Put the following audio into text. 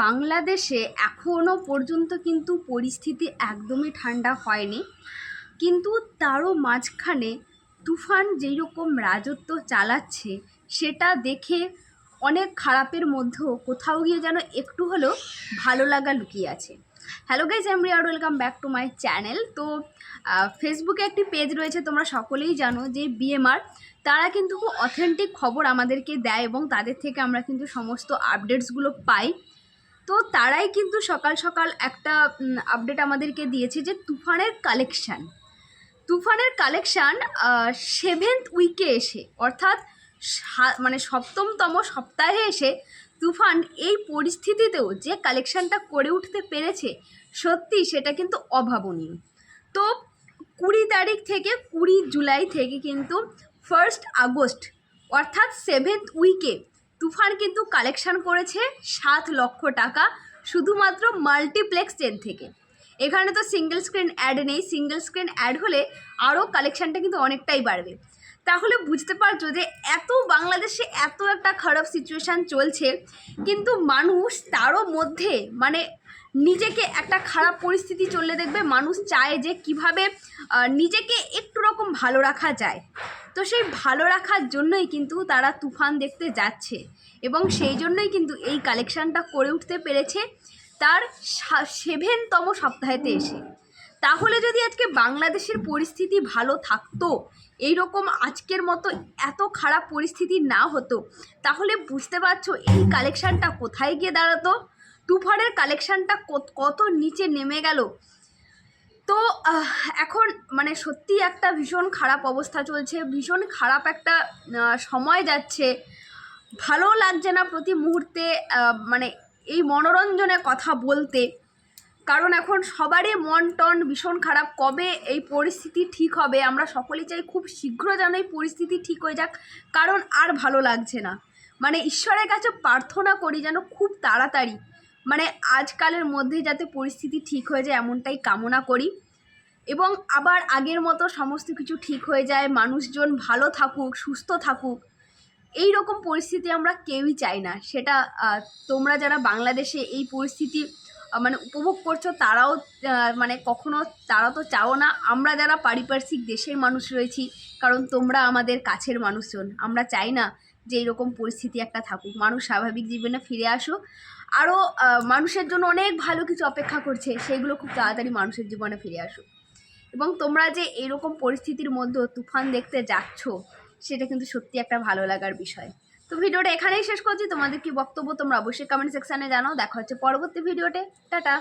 বাংলাদেশে এখনও পর্যন্ত কিন্তু পরিস্থিতি একদমই ঠান্ডা হয়নি। কিন্তু তারও মাঝখানে তুফান যেই রকম রাজত্ব চালাচ্ছে, সেটা দেখে অনেক খারাপের মধ্যেও কোথাও গিয়ে যেন একটু হলেও ভালো লাগা লুকিয়ে আছে। হ্যালো গাইজ এম রিয়ার welcome back to my channel তো ফেসবুকে একটি পেজ রয়েছে, তোমরা সকলেই জানো যে বিএমআর তারা কিন্তু অথেন্টিক খবর আমাদেরকে দেয় এবং তাদের থেকে আমরা কিন্তু সমস্ত আপডেটসগুলো পাই। তো তারাই কিন্তু সকাল সকাল একটা আপডেট আমাদেরকে দিয়েছে যে তুফানের কালেকশান তুফানের কালেকশান সেভেন্থ উইকে এসে, অর্থাৎ মানে সপ্তমতম সপ্তাহে এসে তুফান এই পরিস্থিতিতেও যে কালেকশানটা করে উঠতে পেরেছে, সত্যি সেটা কিন্তু অভাবনীয়। তো কুড়ি তারিখ থেকে, কুড়ি জুলাই থেকে কিন্তু ফার্স্ট আগস্ট, অর্থাৎ সেভেন্থ উইকে তুফান কিন্তু কালেকশান করেছে সাত লক্ষ টাকা, শুধুমাত্র মাল্টিপ্লেক্স চেন থেকে। এখানে তো সিঙ্গেল স্ক্রিন অ্যাড নেই সিঙ্গেল স্ক্রিন অ্যাড হলে আরও কালেকশানটা কিন্তু অনেকটাই বাড়বে। তাহলে বুঝতে পারছ যে এত বাংলাদেশে এত একটা খারাপ সিচুয়েশান চলছে, কিন্তু মানুষ তারও মধ্যে মানে নিজেকে একটা খারাপ পরিস্থিতি চললে দেখবে মানুষ চায় যে কীভাবে নিজেকে একটু রকম ভালো রাখা যায়। তো সেই ভালো রাখার জন্যই কিন্তু তারা তুফান দেখতে যাচ্ছে এবং সেই জন্যই কিন্তু এই কালেকশানটা করে উঠতে পেরেছে তার সেভেনতম সপ্তাহেতে এসে। তাহলে যদি আজকে বাংলাদেশের পরিস্থিতি ভালো থাকতো এই রকম আজকের মতো এত খারাপ পরিস্থিতি না হতো, তাহলে বুঝতে পারছ এই কালেকশানটা কোথায় গিয়ে দাঁড়াতো? তুফানের কালেকশানটা কত নিচে নেমে গেল? তো এখন মানে সত্যি একটা ভীষণ খারাপ অবস্থা চলছে, ভীষণ খারাপ একটা সময় যাচ্ছে। ভালো লাগছে না প্রতি মুহূর্তে মানে এই মনোরঞ্জনের কথা বলতে। কারণ এখন সবারই মন টন ভীষণ খারাপ, কবে এই পরিস্থিতি ঠিক হবে? আমরা সকলেই চাই খুব শীঘ্র যেন এই পরিস্থিতি ঠিক হয়ে যাক, কারণ আর ভালো লাগছে না। মানে ঈশ্বরের কাছে প্রার্থনা করি যেন খুব তাড়াতাড়ি মানে আজকালের মধ্যে যাতে পরিস্থিতি ঠিক হয়ে যায়, এমনটাই কামনা করি। এবং আবার আগের মতো সমস্ত কিছু ঠিক হয়ে যায়, মানুষজন ভালো থাকুক, সুস্থ থাকুক, এই রকম পরিস্থিতি আমরা কেউই চাই না। সেটা তোমরা যারা বাংলাদেশে এই পরিস্থিতি মানে উপভোগ করছ, তারাও মানে কখনো তারা তো চাও না। আমরা যারা পারিপার্শ্বিক দেশের মানুষ রয়েছি, কারণ তোমরা আমাদের কাছের মানুষজন। আমরা চাই না যে এইরকম পরিস্থিতি একটা থাকুক। মানুষ স্বাভাবিক জীবনে ফিরে আসুক। আরও মানুষের জন্য অনেক ভালো কিছু অপেক্ষা করছে, সেগুলো খুব তাড়াতাড়ি মানুষের জীবনে ফিরে আসুক। এবং তোমরা যে এরকম পরিস্থিতির মধ্যে তুফান দেখতে যাচ্ছ, সেটা কিন্তু সত্যি একটা ভালো লাগার বিষয়। তো ভিডিওটা এখানেই শেষ করছি। তোমাদের কি বক্তব্য তোমরা অবশ্যই কমেন্ট সেকশানে জানাও। দেখা হচ্ছে পরবর্তী ভিডিওতে। টাটা!